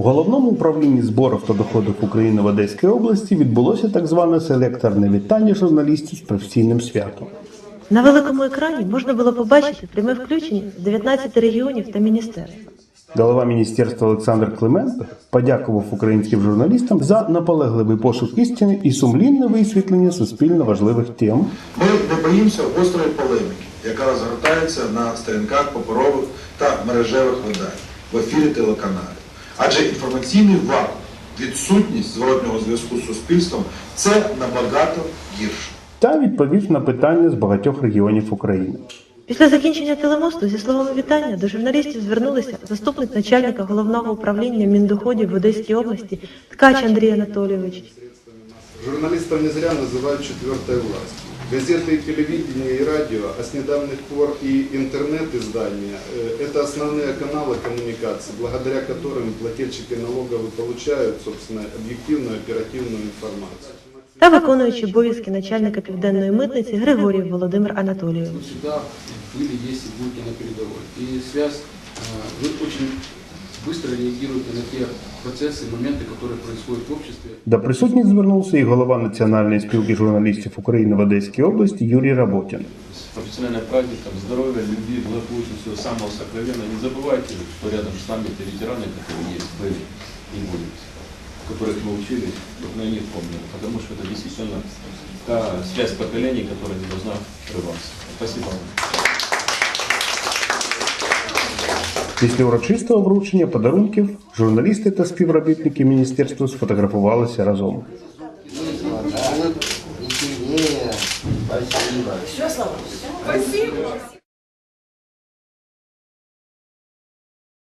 У головному управлінні зборів та доходів України в Одеській області відбулося так зване селекторне вітання журналістів з професійним святом. На великому екрані можна було побачити пряме включення з 19 регіонів та міністерств. Голова міністерства Олександр Клименко подякував українським журналістам за наполегливий пошук істини і сумлінне висвітлення суспільно важливих тем. Ми не боїмося гострої полеміки, яка розгортається на сторінках паперових та мережевих видань в ефірі телеканалів. Адже інформаційний вакуум, відсутність зворотнього зв'язку з суспільством це набагато гірше. та відповів на питання з багатьох регіонів України. Після закінчення телемосту зі словами вітання до журналістів звернулися заступник начальника головного управління Міндоходів в Одеській області Ткач Андрій Анатолійович. Журналистов не зря называют четвертой властью. Газеты, и телевидение и радио, а с недавних пор и интернет-издания э, – это основные каналы коммуникации, благодаря которым плательщики налогов и получают, собственно, объективную оперативную информацию. та виконуючи обов'язки начальника південної митниці Григорій Володимир Анатолійович. Вы всегда были, есть и будете на передовой. И связь, э, вы очень быстро реагируете на те процессы, моменты, которые происходят в обществе. До присутніх звернувся і голова Національної спілки журналістів України в Одеській області Юрій Работін. с профессиональным праздником, здоровья, любви, благополучия, всего самого сокровенного. Не забывайте, что рядом с нами те ветераны, которые есть, были и будут, которых мы учили, вот на них помним, потому что это действительно та связь поколений, которая не должна прерваться. Спасибо вам. Після урочистого вручення подарунків журналісти та співробітники міністерства сфотографувалися разом. Спасибо.